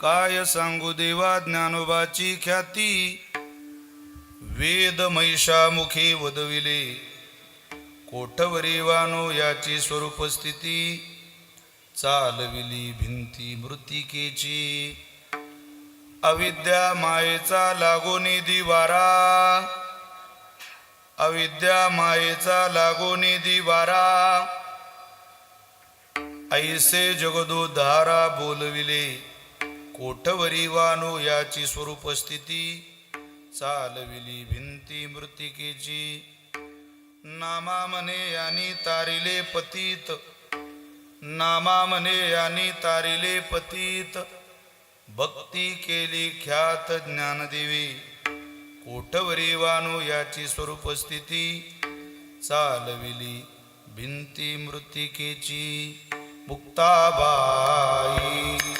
काय सांगू देवा ज्ञानोबाची ख्याती? वेद महिषामुखी वदविले. कोठवरी वानो याची स्वरूप स्थिती चालविली भिंती मृतिकेची. अविद्या मायेचा लागोनी दिवारा अविद्या मायेचा लागोनी दिवारा ऐसे जगदोधारा बोलविले. कोठवरी वानो याची स्वरूप स्थिती चालविली भिंती मृतिकेची. नामा मने यानी तारिले पतीत. नामा मने यानी तारिले पतीत. भक्ती केली ख्यात ज्ञानदेवी. कोठवरी वानो याची स्वरूप स्थिती चालविली भिंती मृतिकेची. मुक्ताबाई.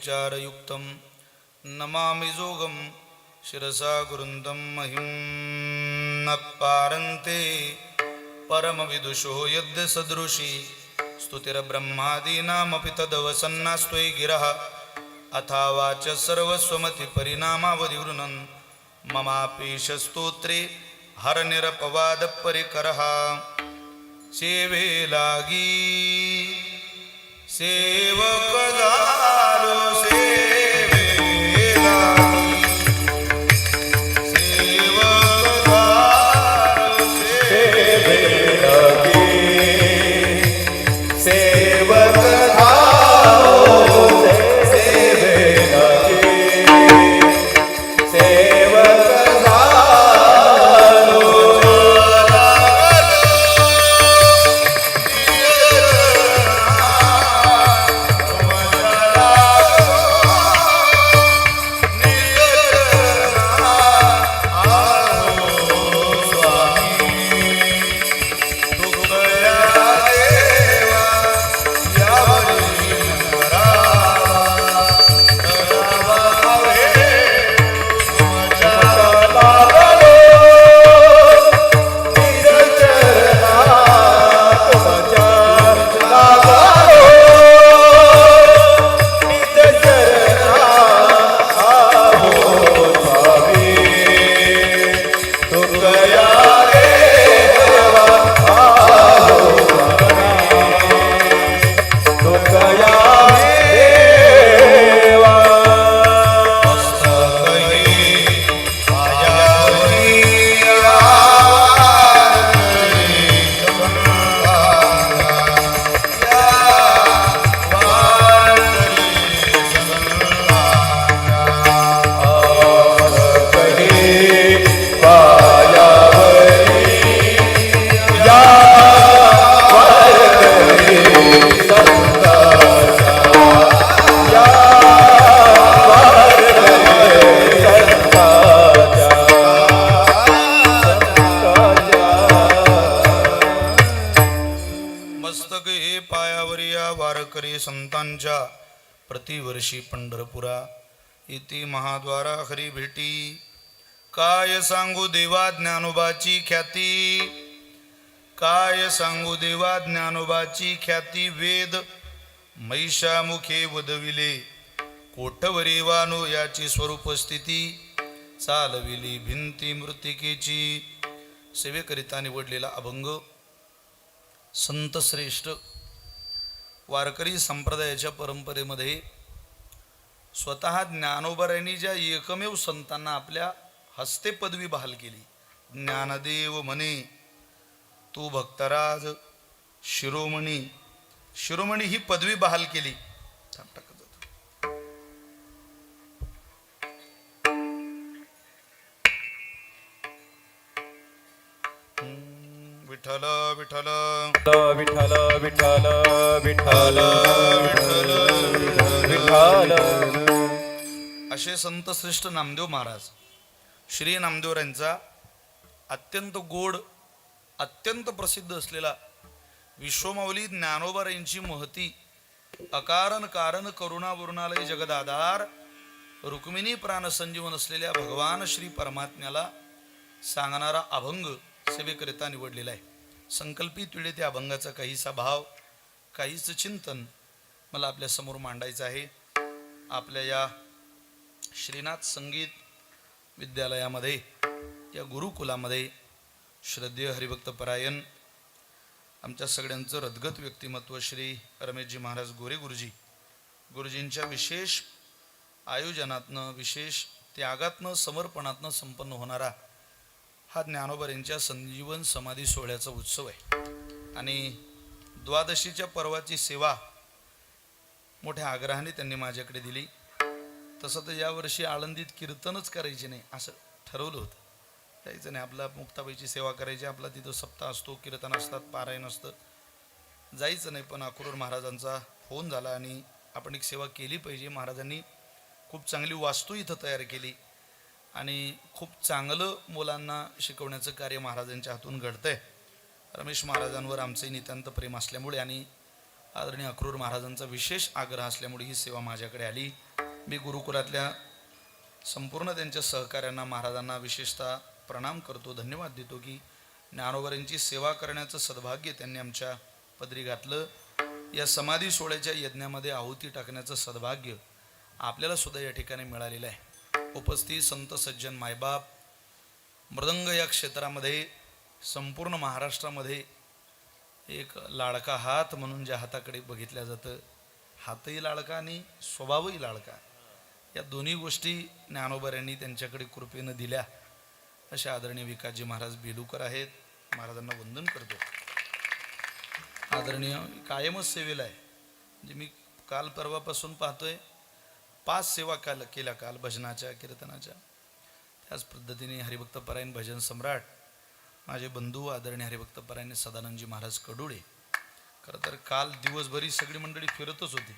वैराग्यवन्तं सुविचारयुक्तं नमामि जोगं शिरसा गुरुन्दं महिं न पारन्ते परमविदुषो यद्य स्तुतिरब्रह्मादीनामपि तदवसन्नास्त्वयि गिरः। अथावाच सर्वस्वमतिपरिणामावधिवृणन् ममापीशस्तोत्रे हरनिरपवादपरिकरः। सेवे लागी। सेवकदा। की महाद्वारा हरी भेटी. काय सांगू देवा ज्ञानोबाची ख्याती? काय सांगू देवा ज्ञानोबाची ख्याती? वेद महिषामुखे वदविले. कोठवरी वानो याची स्वरूप स्थिती चालविली भिंती मृतिकेची. सेवेकरिता निवडलेला अभंग. संतश्रेष्ठ वारकरी संप्रदायाच्या परंपरेमध्ये स्वतः ज्ञानोबऱ्यांनी ज्या एकमेव संतांना आपल्या हस्ते पदवी बहाल केली. ज्ञानदेव म्हणे तू भक्तराज शिरोमणी शिरोमणी ही पदवी बहाल केली. विठल विठल विठल हम्म, विठ्ठल विठ्ठल विठ्ठल विठ्ठल विठ्ठल विठ्ठल असे संत श्रेष्ठ नामदेव महाराज श्री नामदेवरांचा अत्यंत गोड अत्यंत प्रसिद्ध असलेला विश्वमाऊली ज्ञानोबा यांची महती अकारण कारण करुणा वरुणालय जगदाधार रुक्मिणी प्राण संजीवन असलेल्या भगवान श्री परमात्म्याला सांगणारा अभंग सेवेकरिता निवडलेला आहे. संकल्पित वेळे त्या अभंगाचा काहीसा भाव काहीच चिंतन मला आपल्यासमोर मांडायचं आहे. आपल्या या श्रीनाथ संगीत विद्यालयामध्ये या गुरुकुलामध्ये श्रद्धेय हरिभक्त परायण आमच्या सगळ्यांचं रदगत व्यक्तिमत्व श्री रमेशजी महाराज गोरे गुरुजी गुरुजींच्या विशेष आयोजनातनं विशेष त्यागातनं समर्पणातनं संपन्न होणारा हा ज्ञानोबर यांच्या संजीवन समाधी सोहळ्याचा उत्सव आहे. आणि द्वादशीच्या पर्वाची सेवा मोठ्या आग्रहाने त्यांनी माझ्याकडे दिली. तसं तर यावर्षी आळंदीत कीर्तनच करायचे नाही असं ठरवलं होतं. जायचं नाही आपला मुक्ताबाईची सेवा करायची आपला तिथं सप्ताह असतो कीर्तन असतात पारायण असतं. जायचं नाही पण अक्रूर महाराजांचा फोन झाला आणि आपण एक सेवा केली पाहिजे. महाराजांनी खूप चांगली वास्तू इथं तयार केली आणि खूप चांगलं मुलांना शिकवण्याचं कार्य महाराजांच्या हातून घडतंय. रमेश महाराजांवर आमचंही नितांत प्रेम असल्यामुळे आणि आदरणीय अक्रूर महाराजांचा विशेष आग्रह असल्यामुळे ही सेवा माझ्याकडे आली. मी गुरुकुलातल्या संपूर्ण त्यांच्या सहकाऱ्यांना महाराजांना विशेषतः प्रणाम करतो धन्यवाद देतो की ज्ञानोबरांची सेवा करण्याचं सद्भाग्य त्यांनी आमच्या पदरी घातलं. या समाधी सोहळ्याच्या यज्ञामध्ये आहुती टाकण्याचं सद्भाग्य आपल्याला सुद्धा या ठिकाणी मिळालेलं आहे. उपस्थित संत सज्जन मायबाप मृदंग या क्षेत्रामध्ये संपूर्ण महाराष्ट्रामध्ये एक लाडका हात म्हणून ज्या हाताकडे बघितल्या जातं हातही लाडका आणि स्वभावही लाडका. या दोन्ही गोष्टी ज्ञानोबर यांनी त्यांच्याकडे कृपेनं दिल्या. असे आदरणीय विकासजी महाराज बेलूकर आहेत. महाराजांना वंदन करतो. आदरणीय कायमच सेवेला आहे. म्हणजे मी काल परवापासून पाहतोय पाच सेवा काल केल्या काल भजनाच्या कीर्तनाच्या. त्याच पद्धतीने हरिभक्त परायण भजन सम्राट माझे बंधू आदरणीय हरिभक्त परायण सदानंदजी महाराज कडुळे. खरं तर काल दिवसभरी सगळी मंडळी फिरतच होती.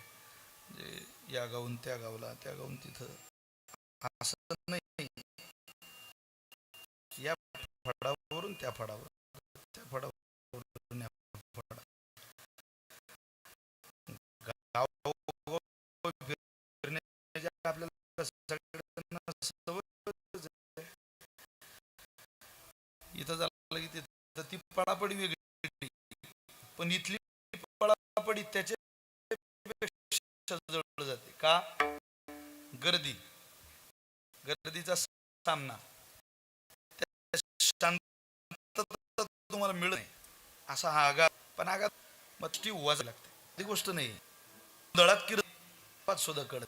म्हणजे या गावून त्या गावला त्या गावून तिथं. असं नाही. या फडावरून त्या फडावर. त्या फडावरून फडा गाव फिरण्याची आपल्याला सगळ्यांना सवयच इथं झालं की तिथं ती पडापडी वेगळी. पण इथली पळापडी त्याच्या जवळ जाते. का? गर्दी. गर्दीचा सामना. शांतता तुम्हाला मिळत नाही. असा हा आघात. पण आघात मग ती वाजायला लागते. ती गोष्ट नाही. दळात किरत सुद्धा कळत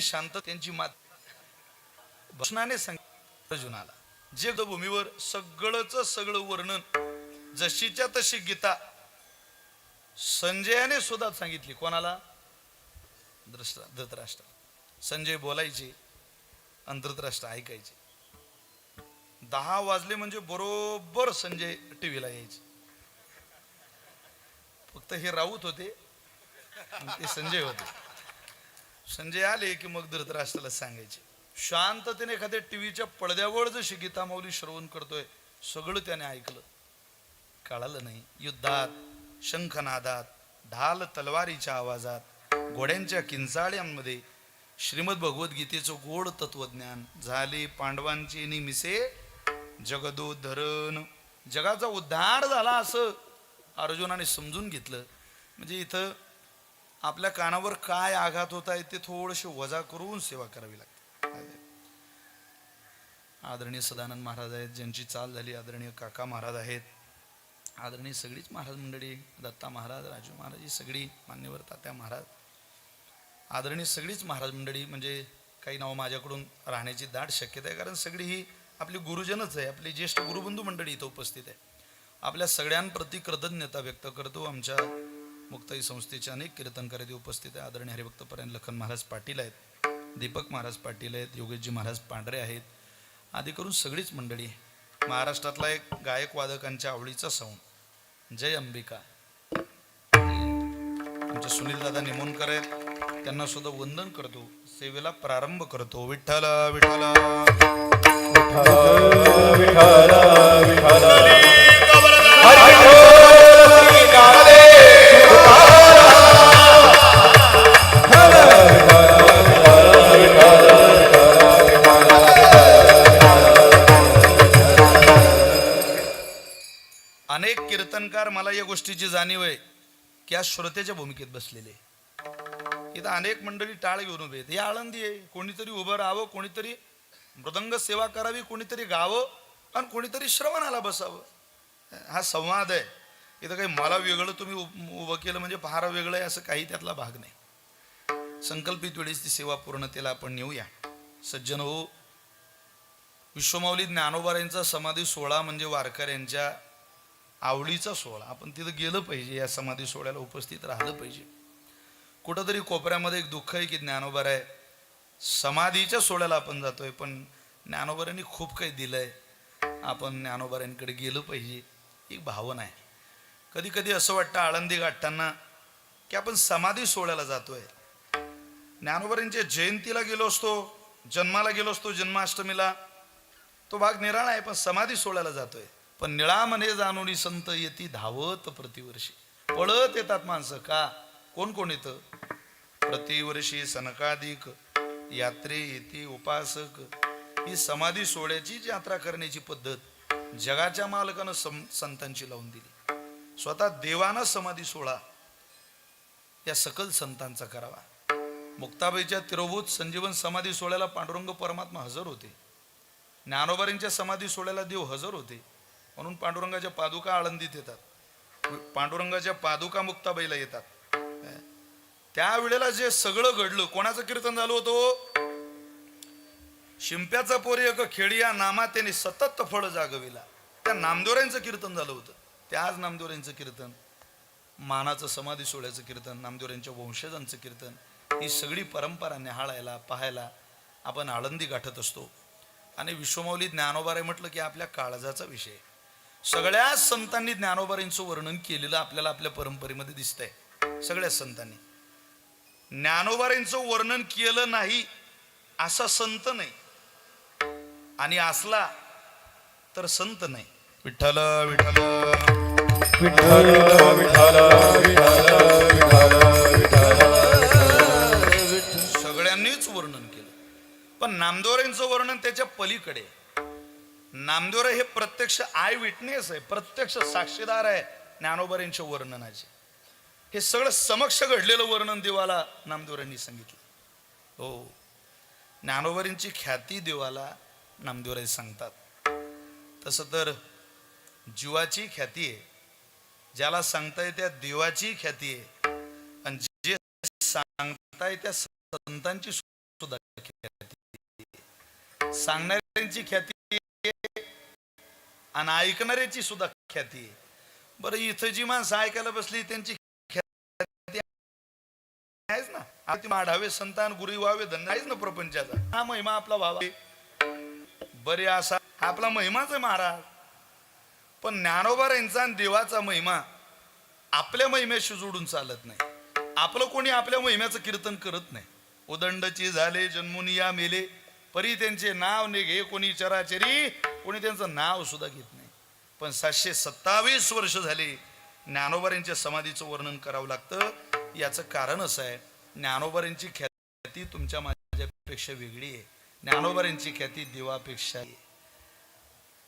शांत त्यांची मात. भषणाने सांग अर्जुनाला जे भूमीवर सगळंच सगळं वर्णन जशीच्या तशी गीता संजयाने सुद्धा सांगितली. कोणाला? दृष्ट धृतराष्ट्र. संजय बोलायचे आणि धृतराष्ट्र ऐकायचे. दहा वाजले म्हणजे बरोबर संजय टीव्हीला यायचे. फक्त हे राऊत होते ते संजय होते. संजय आले की मग धृतराष्ट्राला सांगायचे. शांततेने एखाद्या टीव्हीच्या पडद्यावर जशी गीता माऊली श्रवण करतोय सगळं त्याने ऐकलं. कळालं नाही. युद्धात शंखनादात ढाल तलवारीच्या आवाजात घोड्यांच्या किंचाळ्यांमध्ये श्रीमद भगवद्गीतेचं गोड तत्वज्ञान झाले. पांडवांचे निमिसे जगदोद्धरण जगाचा उद्धार झाला असं अर्जुनाने समजून घेतलं. म्हणजे इथं आपल्या कानावर काय आघात होत आहे ते थोडेसे वजा करून सेवा करावी लागते. आदरणीय सदानंद महाराज आहेत ज्यांची चाल झाली आदरणीय काका महाराज आहेत आदरणीय सगळीच महाराज मंडळी दत्ता महाराज राजू महाराज ही सगळी मान्यवर तात्या महाराज आदरणीय सगळीच महाराज मंडळी म्हणजे काही नावं माझ्याकडून राहण्याची दाट शक्यता आहे कारण सगळी ही आपली गुरुजनच आहे आपली ज्येष्ठ गुरुबंधू मंडळी इथं उपस्थित आहे. आपल्या सगळ्यांप्रती कृतज्ञता व्यक्त करतो. आमच्या मुक्ताई संस्थेचे अनेक कीर्तनकार इथे उपस्थित आहे. आदरणीय हरिभक्तपर्यंत लखन महाराज पाटील आहेत दीपक महाराज पाटील आहेत योगेशजी महाराज पांढरे आहेत. आदी करून सगळीच मंडळी महाराष्ट्रातला एक गायक वादकांच्या आवडीचा साऊंड जय अंबिका. आमचे सुनील दादा निमोणकर आहेत त्यांना सुद्धा वंदन करतो सेवेला प्रारंभ करतो. विठ्ठल विठ्ठल. विठ्ठल विठ्ठल अनेक कीर्तनकार मला या गोष्टीची जाणीव आहे की आज श्रोत्याच्या भूमिकेत बसलेले. इथं अनेक मंडळी टाळ घेऊन उभे आहेत. हे आळंदी आहे. कोणीतरी उभं राहावं कोणीतरी मृदंग सेवा करावी कोणीतरी गावं आणि कोणीतरी श्रवणाला बसावं. हा संवाद आहे. इथं काही मला वेगळं तुम्ही उभं केलं म्हणजे फार वेगळं आहे असं काही त्यातला भाग नाही. संकल्पित वेळेस ती सेवा पूर्णतेला आपण नेऊया. सज्जन हो विश्वमाऊली ज्ञानोबाऱ्यांचा समाधी सोहळा म्हणजे वारकऱ्यांच्या आवडीचा सोहळा. आपण तिथं गेलं पाहिजे या समाधी सोहळ्याला उपस्थित राहिलं पाहिजे. कुठंतरी कोपऱ्यामध्ये एक दुःख आहे की ज्ञानोबार आहे. समाधीच्या सोहळ्याला आपण जातोय पण ज्ञानोबऱ्यांनी खूप काही दिलंय. आपण ज्ञानोबऱ्यांकडे गेलं पाहिजे एक भावना आहे. कधी कधी असं वाटतं आळंदी गाठताना की आपण समाधी सोहळ्याला जातोय. ज्ञानोबऱ्यांच्या जयंतीला गेलो असतो जन्माला गेलो असतो जन्माष्टमीला. तो भाग निराळा आहे पण समाधी सोहळ्याला जातोय. पण निळामध्ये जाणून संत येती धावत प्रतिवर्षी. पळत येतात माणसं. का? कोण कोण येतं? प्रतिवर्षी सनकाधिक यात्रे येते उपासक ही समाधी सोहळ्याची यात्रा करण्याची पद्धत जगाच्या मालकानं संतांची लावून दिली. स्वतः देवानं समाधी सोहळा या सकल संतांचा करावा. मुक्ताबाईच्या तिरोभूत संजीवन समाधी सोहळ्याला पांडुरंग परमात्मा हजर होते. ज्ञानोबारींच्या समाधी सोहळ्याला देव हजर होते. म्हणून पांडुरंगाच्या पादुका आळंदीत येतात. पांडुरंगाच्या पादुका मुक्ताबाईला येतात. त्यावेळेला जे सगळं घडलं कोणाचं कीर्तन झालं होतं? शिंप्याचा पोरी एक खेडिया नामा त्याने सतत फळ जागविला. त्या नामदोऱ्यांचं कीर्तन झालं होतं. त्याच नामदोऱ्यांचं कीर्तन मानाचं समाधी सोहळ्याचं कीर्तन नामदोऱ्यांच्या वंशजांचं कीर्तन ही सगळी परंपरा निहाळायला पाहायला आपण आळंदी गाठत असतो. आणि विश्वमौली ज्ञानोबारे म्हटलं की आपल्या काळजाचा विषय सगळ्या संतांनी ज्ञानोबारींचं वर्णन केलेलं आपल्याला आपल्या परंपरेमध्ये दिसतंय. सगळ्या संतांनी. ज्ञानोबारींचं वर्णन केलं नाही असा संत नाही. आणि असला तर संत नाही. विठ्ठल विठ्ठल विठ्ठल विठ्ठल विठ्ठल विठ्ठल विठ्ठल सगळ्यांनीच वर्णन केलं. पण नामदेवरांचं वर्णन त्याच्या पलीकडे नामदेवर हे प्रत्यक्ष आय विटनेस आहे प्रत्यक्ष साक्षीदार आहे ज्ञानोबरांच्या वर्णनाचे. हे सगळं समक्ष घडलेलं वर्णन देवाला नामदेवरांनी सांगितलं. हो. ज्ञानोबरींची ख्याती देवाला नामदेवराय सांगतात. तसं तर जीवाची ख्याती आहे. ज्याला सांगताय त्या देवाची ख्याती आहे. आणि जे सांगताय त्या संतांची सुद्धा ख्याती सांगणाऱ्यांची ख्याती आणि ऐकणाऱ्याची सुद्धा ख्याती आहे. बरं इथं जी माणसं ऐकायला बसली त्यांची आहेच ना. आती माढावे संतान गुरी व्हावे धन्य आहेच ना प्रपंचाचा. हा महिमा आपला व्हावा बरे असा आपला महिमाच आहे महाराज. पण ज्ञानोबा यांचा देवाचा महिमा आपल्या महिम्याशी जोडून चालत नाही. आपलं कोणी आपल्या महिम्याचं कीर्तन करत नाही. उदंडची झाले जन्मुनिया मेले परी त्यांचे नाव निघे कोणी चराचरी कोणी त्यांचं नाव सुद्धा घेत नाही. पण सातशे सत्तावीस वर्ष झाले ज्ञानोबा यांच्या समाधीचं वर्णन करावं लागतं. याचं कारण असं आहे ज्ञानोबरांची ख्याती तुमच्या माझ्यापेक्षा वेगळी आहे. ज्ञानोबरांची ख्याती देवापेक्षा आहे.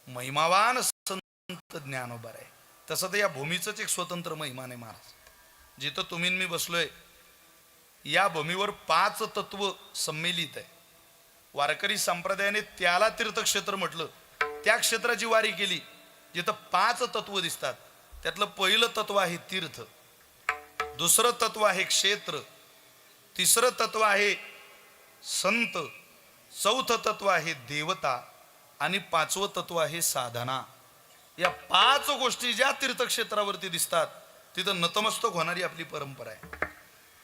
महिमावान संत ज्ञानोबर आहे. तसं तर या भूमीचंच एक स्वतंत्र महिमान आहे महाराज. जिथं तुम्ही मी बसलोय या भूमीवर पाच तत्व संमेलित आहे. वारकरी संप्रदायाने त्याला तीर्थक्षेत्र म्हटलं. त्या क्षेत्राची वारी केली जिथं पाच तत्व दिसतात. त्यातलं पहिलं तत्व आहे तीर्थ. दुसरं तत्व आहे क्षेत्र. तिसरं तत्व आहे संत. चौथं तत्व आहे देवता. आणि पाचवं तत्व आहे साधना. या पाच गोष्टी ज्या तीर्थक्षेत्रावरती दिसतात तिथं नतमस्तक होणारी आपली परंपरा आहे.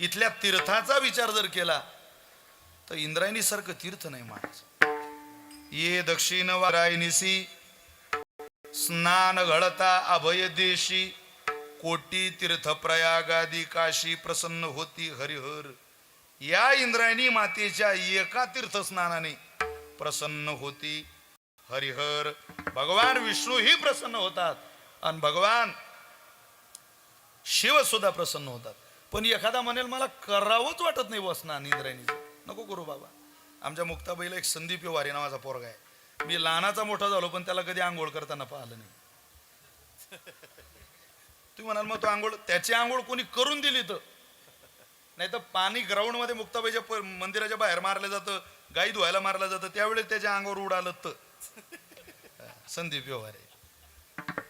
इथल्या तीर्थाचा विचार जर केला तर इंद्रायणी सारखं तीर्थ नाही महाराज ये दक्षिण वारायणीसी स्नान घडता अभय देशी कोटी तीर्थ प्रयागादी काशी प्रसन्न होती हरिहर. या इंद्रायणी मातेच्या एका तीर्थ स्नानाने प्रसन्न होती हरिहर. भगवान विष्णू ही प्रसन्न होतात आणि भगवान शिव सुद्धा प्रसन्न होतात. पण एखादा म्हणेल मला करावंच वाटत नाही वसनान इंद्रायणीचं. नको करू बाबा. आमच्या मुक्ताबाईला एक संदीप वारी नावाचा पोरगा आहे. मी लहानाचा मोठा झालो पण त्याला कधी आंघोळ करताना पाहिलं नाही. तुम्ही म्हणाल मग तो आंघोळ त्याची आंघोळ कोणी करून दिली तर? नाही तर पाणी ग्राउंडमध्ये मुक्ताबाईच्या मंदिराच्या बाहेर मारलं जातं गाई धुवायला मारलं जातं त्यावेळेस त्याच्या अंगावर उडालं तर. संदीप व्यवहार आहे.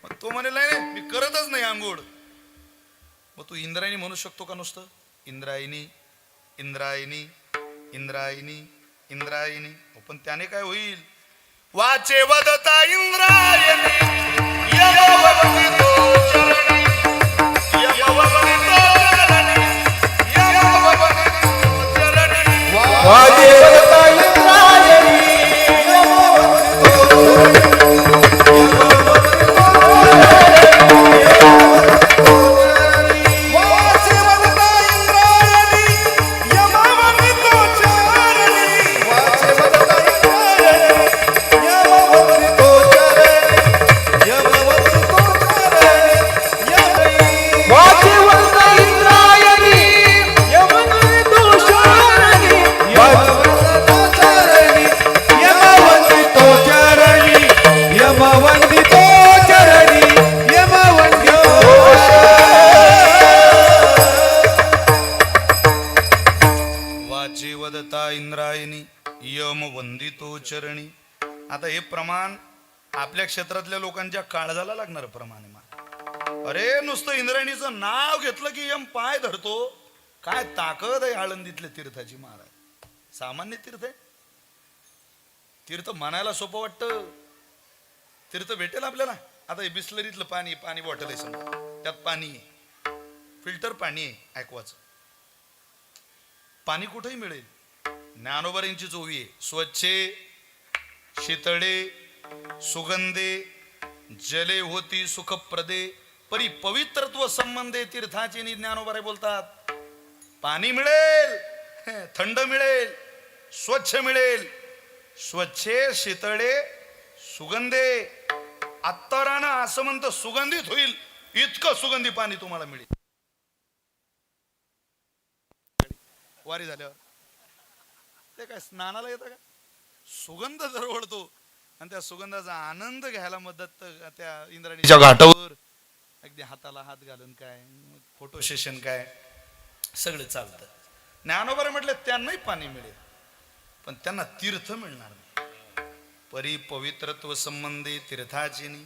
मग तो म्हणे नाही मी करतच नाही आंघोळ. मग तू इंद्रायणी म्हणू शकतो का नुसतं? इंद्रायणी इंद्रायणी इंद्रायणी इंद्रायणी. पण त्याने काय होईल? वाचे वदता इंद्रायणी বাবা प्रमाण आपल्या क्षेत्रातल्या लोकांच्या काळजाला लागणार प्रमाण आहे मा. अरे नुसतं इंद्रायणीचं नाव घेतलं की यम पाय धरतो. काय ताकद आहे आळंदीतल्या तीर्थाची महाराज? सामान्य तीर्थ आहे. तीर्थ म्हणायला सोपं वाटतं. तीर्थ भेटेल आपल्याला. आता हे बिस्लरीतलं पाणी पाणी बॉटल आहे समजा. त्यात पाणी आहे. फिल्टर पाणी आहे ऐकवाचं पाणी कुठेही मिळेल. ज्ञानोबरींची चोवी आहे. स्वच्छ शीतळे सुगंधे जले होती सुखप्रदे परी पवित्रत्व संबंधे तीर्थाचे नि ज्ञानोबरे बोलतात. पाणी मिळेल थंड मिळेल स्वच्छ मिळेल. स्वच्छे शीतळे सुगंधे. आत्तारानं असं म्हणतं सुगंधित होईल इतकं सुगंधी पाणी तुम्हाला मिळेल. वारी झाल्यावर. ते काय स्नानाला येतं का? सुगंध दरवळतो. आणि त्या सुगंधाचा आनंद घ्यायला मदत तर त्या इंद्राणीच्या घाटावर अगदी हाताला हात घालून काय फोटो सेशन काय सगळं चालतं. ज्ञानोबर म्हटलं त्यांनाही पाणी मिळेल पण त्यांना तीर्थ मिळणार नाही. परी पवित्रत्व संबंधी तीर्थाची नी.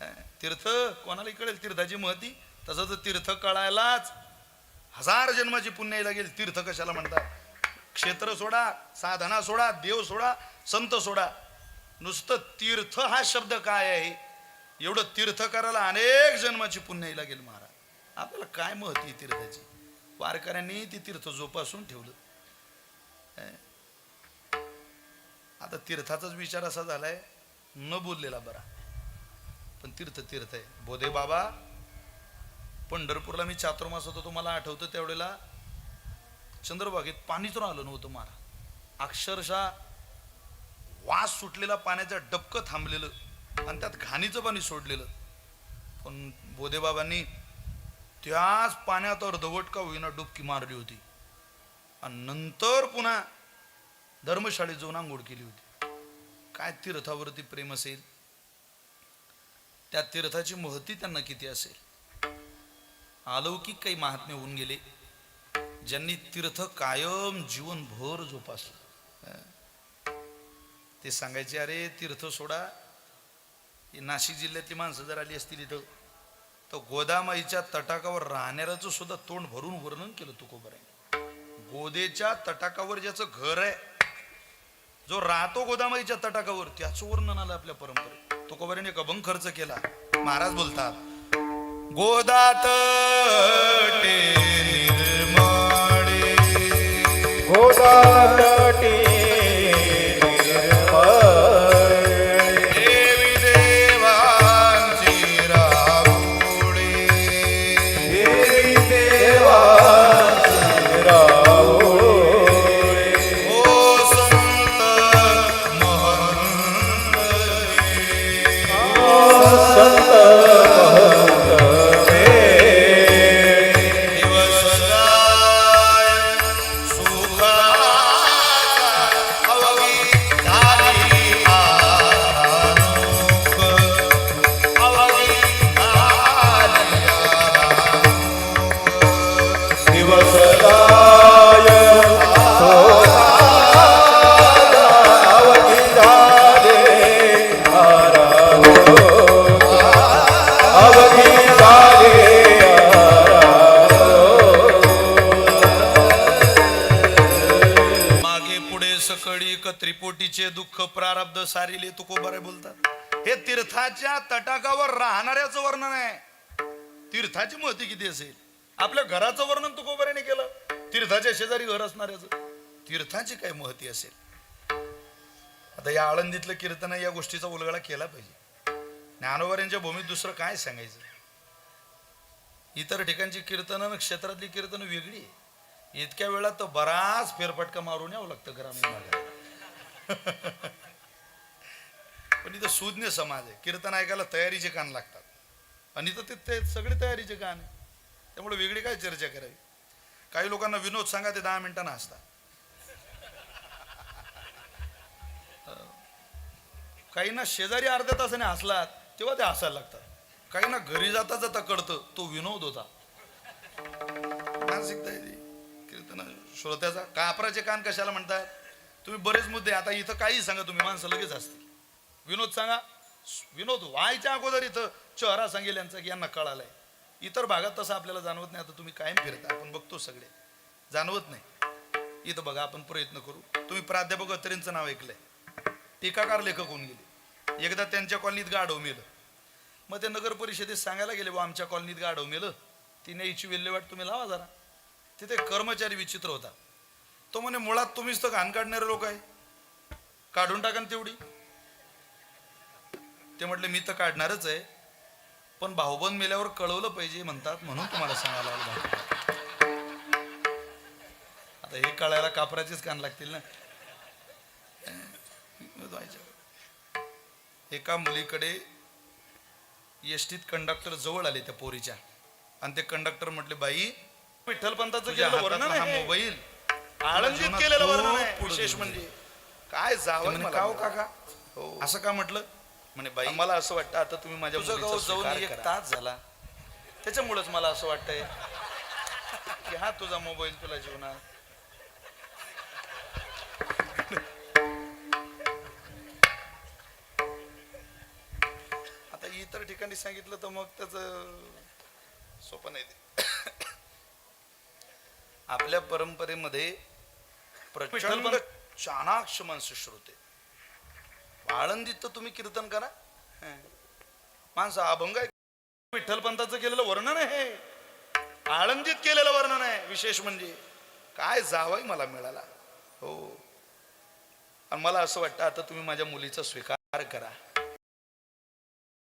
अं, तीर्थ कोणाला कळेल तीर्थाची महती. तसं तर तीर्थ कळायलाच हजार जन्माची पुण्य लागेल तीर्थ कशाला म्हणतात? क्षेत्र सोडा साधना सोडा देव सोडा संत सोडा. नुसतं तीर्थ हा शब्द काय आहे? एवढं तीर्थ करायला अनेक जन्माची पुण्य लागेल महाराज. आपल्याला काय महती तीर्थाची? वारकऱ्यांनी ती तीर्थ जोपासून ठेवलं. आता तीर्थाचाच विचार असा झालाय न बोललेला बरा. पण तीर्थ तीर्थ आहे. बोधे बाबा पंढरपूरला मी चातुर्मास होतो तुम्हाला आठवतं त्यावेळेला? चंद्रभागेत पाणीच राहिलं नव्हतं मारा. अक्षरशः वास सुटलेला पाण्याचं डबकं थांबलेलं आणि त्यात घाणीचं पाणी सोडलेलं. पण बोधेबाबांनी त्याच पाण्यात अर्धवट का होईना डुबकी मारली होती. आणि नंतर पुन्हा धर्मशाळेत जाऊन आंघोळ केली होती. काय तीर्थावरती प्रेम असेल? त्या तीर्थाची महती त्यांना किती असेल? अलौकिक काही महात्मे होऊन गेले. ज्यांनी तीर्थ कायम जीवनभर जोपासलं. ते सांगायचे अरे तीर्थ सोडा. नाशिक जिल्ह्यातली माणसं जर आली असतील इथं तर गोदामाईच्या तटाकावर राहणाऱ्याचं सुद्धा तोंड भरून वर्णन केलं तुकोबराने गोदेच्या तटाकावर ज्याचं घर आहे जो राहतो गोदामाईच्या तटाकावर त्याचं वर्णन आलं आपल्या परंपरेत. तुकोबऱ्याने एक अभंग खर्च केला. महाराज बोलतात गोदात शब्द सारिले तुकोबारे बोलतात. हे तीर्थाच्या तटाकावर राहणाऱ्याचं वर्णन आहे. तीर्थाची महती किती असेल? आपल्या घराचं वर्णन तुकोबऱ्याने केलं. तीर्थाच्या शेजारी घर असणाऱ्याचं. तीर्थाची काय महती असेल? आता या आळंदीतलं कीर्तन या गोष्टीचा उलगडा केला पाहिजे. ज्ञानोबऱ्यांच्या भूमीत दुसरं काय सांगायचं? इतर ठिकाणची कीर्तन क्षेत्रातली कीर्तन वेगळी आहे. इतक्या वेळात तर बराच फेरफटका मारून यावं लागतं ग्रामीण भागात पण इथं सुज्ञ समाज आहे. कीर्तन ऐकायला तयारीचे कान लागतात. आणि इथं ते- ते सगळे तयारीचे कान आहे. त्यामुळे वेगळी काय चर्चा करावी? काही लोकांना विनोद सांगा ते दहा मिनिटांना असतात काहींना शेजारी अर्ध्या तासाने हसलात तेव्हा ते हसायला लागतात. काहींना घरी जाता जाता कळतं तो विनोद होता. मानसिकता येते ती. कीर्तन श्रोत्याचा. कापराचे कान कशाला म्हणतात? तुम्ही बरेच मुद्दे आता इथं काही सांगा तुम्ही माणसं लगेच असतात विनोद सांगा. विनोद व्हायच्या अगोदर इथं चेहरा सांगेल यांचा की यांना कळालाय. इतर भागात तसं आपल्याला जाणवत नाही. आता तुम्ही कायम फिरता. आपण बघतो सगळे. जाणवत नाही. इथं बघा आपण प्रयत्न करू. तुम्ही प्राध्यापक अत्रेंचं नाव ऐकलंय. टीकाकार लेखक होऊन गेले. एकदा त्यांच्या कॉलनीत गाढव मेलं. मग ते नगर परिषदेत सांगायला गेले बा आमच्या कॉलनीत गाढव मेलं. ती न्यायची विल्हेवाट तुम्ही लावा जरा. तिथे कर्मचारी विचित्र होता. तो म्हणे मुळात तुम्हीच तर घाण काढणारे लोक आहे. काढून टाका तेवढी. ते म्हटले मी तर काढणारच आहे पण भाऊबंद मेल्यावर कळवलं पाहिजे म्हणतात म्हणून तुम्हाला सांगायला. आता हे कळायला कापराचेच कान लागतील ना. एका मुलीकडे एसटीत कंडक्टर जवळ आले त्या पोरीच्या. आणि ते कंडक्टर म्हटले बाई विठ्ठल पंताचं तुझ्या केलेलं वर्णन हा मोबाईल आळंदीत केलेलं वर्णन विशेष. म्हणजे. काय जावं म्हणे, का हो काका? असं का म्हटलं? म्हणे बाई मला असं वाटतं आता तुम्ही माझ्या तुझं मुलीचा गाव जाऊन स्वीकार एक करा. तास झाला. त्याच्यामुळेच मला असं वाटतंय की हा तुझा मोबाईल तुला जीवनात. आता इतर ठिकाणी सांगितलं तर मग त्याच सोपं नाही ते. आपल्या परंपरेमध्ये प्रचंड चाणाक्ष माणसं श्रोते आळंदीत तर तुम्ही कीर्तन करा. माणसं अभंग आहे विठ्ठल पंताचं केलेलं वर्णन आहे. आळंदीत केलेलं वर्णन आहे विशेष म्हणजे. काय जावंय मला मिळाला. हो. आणि मला असं वाटतं आता तुम्ही माझ्या मुलीचा स्वीकार करा.